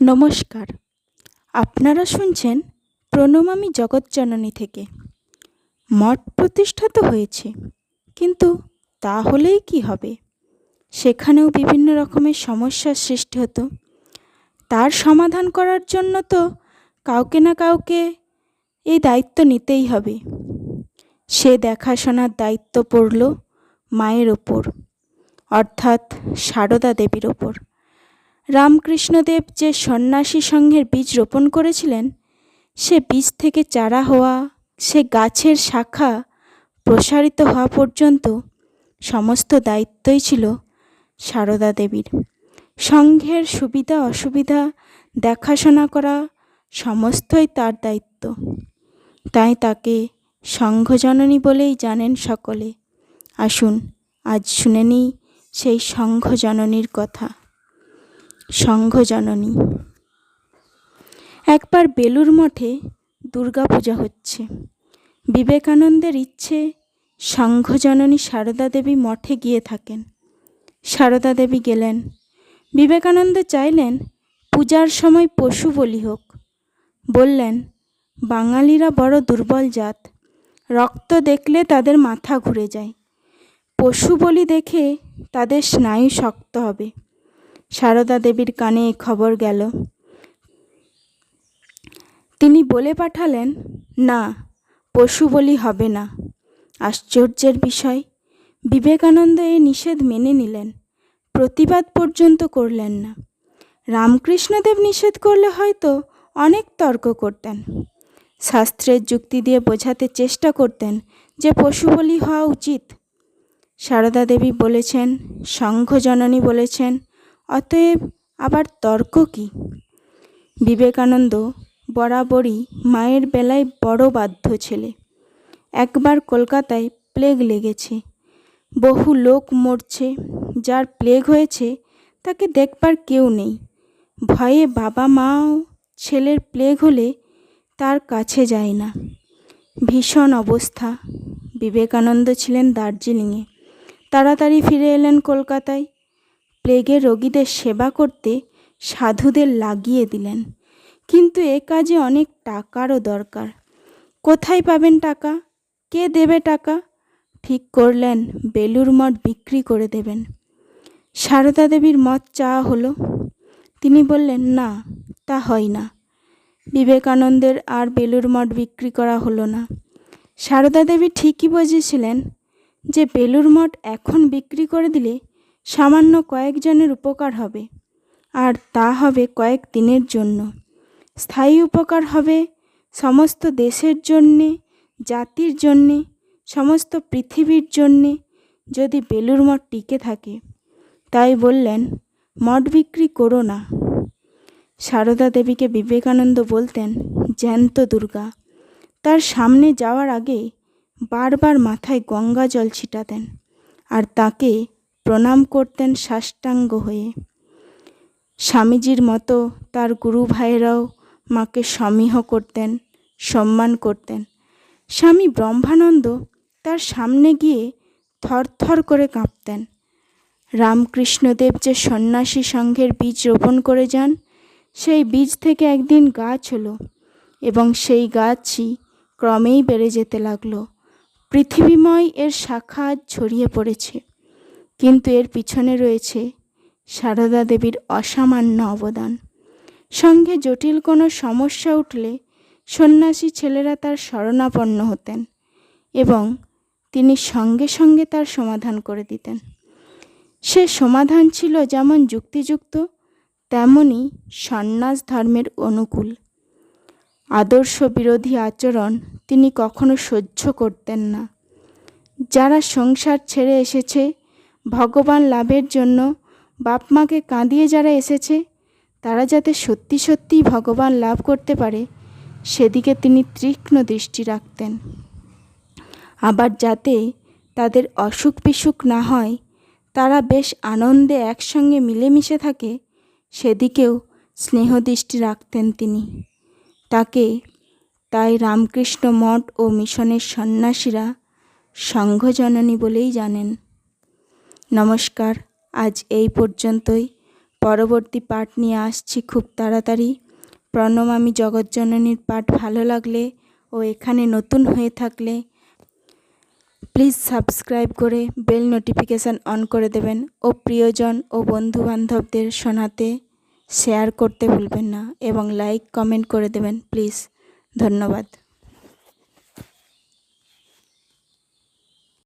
নমস্কার। আপনারা শুনছেন প্রণমামী জগৎজননী থেকে। মঠ প্রতিষ্ঠা তো হয়েছে, কিন্তু তা হলেই কি হবে? সেখানেও বিভিন্ন রকমের সমস্যার সৃষ্টি হতো। তার সমাধান করার জন্য তো কাউকে না কাউকে এই দায়িত্ব নিতেই হবে। সে দেখাশোনার দায়িত্ব পড়ল মায়ের ওপর, অর্থাৎ সারদা দেবীর ওপর। রামকৃষ্ণদেব যে সন্ন্যাসী সংঘের বীজ রোপণ করেছিলেন, সে বীজ থেকে চারা হওয়া, সে গাছের শাখা প্রসারিত হওয়া পর্যন্ত সমস্ত দায়িত্বই ছিল সারদা দেবীর। সংঘের সুবিধা অসুবিধা দেখাশোনা করা সমস্তই তার দায়িত্ব। তাই তাকে সংঘজননী বলেই জানেন সকলে। আসুন, আজ শুনে নিই সেই সংঘজননীর কথা। সংঘজননী। একবার বেলুর মঠে দুর্গাপূজা হচ্ছে। বিবেকানন্দের ইচ্ছে সংঘজননী সারদা দেবী মঠে গিয়ে থাকেন। সারদা দেবী গেলেন। বিবেকানন্দ চাইলেন, পূজার সময় পশু বলি হোক। বললেন, বাঙালিরা বড় দুর্বল জাত। রক্ত দেখলে তাদের মাথা ঘুরে যায়। পশু বলি দেখে তাদের স্নায়ু শক্ত হবে। সারদা দেবীর কানে খবর গেল। তিনি বলে পাঠালেন, না, পশু বলি হবে না। আশ্চর্যের বিষয়, বিবেকানন্দ এ নিষেধ মেনে নিলেন, প্রতিবাদ পর্যন্ত করলেন না। রামকৃষ্ণদেব নিষেধ করলে হয়তো অনেক তর্ক করতেন। শাস্ত্রের যুক্তি দিয়ে বোঝাতে চেষ্টা করতেন যে পশু বলি হওয়া উচিত। সারদা দেবী বলেছেন, সংঘজননী বলেছেন অতএব আবার তর্ক কি? বিবেকানন্দ বরাবরই মায়ের বেলায় বড় বাধ্য ছেলে। একবার কলকাতায় প্লেগ লেগেছে। বহু লোক মরছে। যার প্লেগ হয়েছে তাকে দেখবার কেউ নেই। ভয়ে বাবা মাও ছেলের প্লেগ হলে তার কাছে যায় না। ভীষণ অবস্থা। বিবেকানন্দ ছিলেন দার্জিলিংয়ে। তাড়াতাড়ি ফিরে এলেন কলকাতায়। প্লেগের রোগীদের সেবা করতে সাধুদের লাগিয়ে দিলেন। কিন্তু এ কাজে অনেক টাকারও দরকার। কোথায় পাবেন টাকা? কে দেবে টাকা? ঠিক করলেন বেলুর মঠ বিক্রি করে দেবেন। সারদা দেবীর মত চাওয়া হলো। তিনি বললেন, না, তা হয় না। বিবেকানন্দের আর বেলুর মঠ বিক্রি করা হলো না। সারদা দেবী ঠিকই বুঝেছিলেন যে বেলুর মঠ এখন বিক্রি করে দিলে সামান্য কয়েকজনের উপকার হবে, আর তা হবে কয়েক দিনের জন্য। স্থায়ী উপকার হবে সমস্ত দেশের জন্যে, জাতির জন্যে, সমস্ত পৃথিবীর জন্যে যদি বেলুর মঠ টিকে থাকে। তাই বললেন, মঠ বিক্রি করো না। সারদা দেবীকে বিবেকানন্দ বলতেন, জ্যান্ত দুর্গা, তার সামনে যাওয়ার আগে বারবার মাথায় গঙ্গা জল ছিটাতেন, আর তাকে প্রণাম করতেন সাষ্টাঙ্গ হয়ে। স্বামীজির মতো তার গুরু ভাইয়েরাও মাকে সমীহ করতেন, সম্মান করতেন। স্বামী ব্রহ্মানন্দ তার সামনে গিয়ে থরথর করে কাঁপতেন। রামকৃষ্ণদেব যে সন্ন্যাসী সংঘের বীজ রোপণ করে যান, সেই বীজ থেকে একদিন গাছ হলো এবং সেই গাছই ক্রমেই বেড়ে যেতে লাগল। পৃথিবীময় এর শাখা ছড়িয়ে পড়েছে। কিন্তু এর পিছনে রয়েছে সারদা দেবীর অসামান্য অবদান। সঙ্গে জটিল কোনো সমস্যা উঠলে সন্ন্যাসী ছেলেরা তার শরণাপন্ন হতেন এবং তিনি সঙ্গে সঙ্গে তার সমাধান করে দিতেন। সে সমাধান ছিল যেমন যুক্তিযুক্ত তেমনই সন্ন্যাস ধর্মের অনুকূল। আদর্শ বিরোধী আচরণ তিনি কখনো সহ্য করতেন না। যারা সংসার ছেড়ে এসেছে ভগবান লাভের জন্য বাপ মাকে কাঁদিয়ে যারা এসেছে, তারা যাতে সত্যি সত্যিই ভগবান লাভ করতে পারে, সেদিকে তিনি তীক্ষ্ণ দৃষ্টি রাখতেন। আবার যাতে তাদের অসুখ বিসুখ না হয়, তারা বেশ আনন্দে একসঙ্গে মিলেমিশে থাকে, সেদিকেও স্নেহ দৃষ্টি রাখতেন তিনি। তাকে তাই রামকৃষ্ণ মঠ ও মিশনের সন্ন্যাসীরা সংঘজননী বলেই জানেন। নমস্কার, আজ এই পর্যন্তই। পরবর্তী পাঠ নিয়ে আসছি খুব তাড়াতাড়ি। প্রণম প্রণমামী জগৎজননীর পাঠ ভালো লাগলে ও এখানে নতুন হয়ে থাকলে প্লিজ সাবস্ক্রাইব করে বেল নোটিফিকেশান অন করে দেবেন ও প্রিয়জন ও বন্ধুবান্ধবদের শোনাতে শেয়ার করতে ভুলবেন না এবং লাইক, কমেন্ট করে দেবেন প্লিজ। ধন্যবাদ।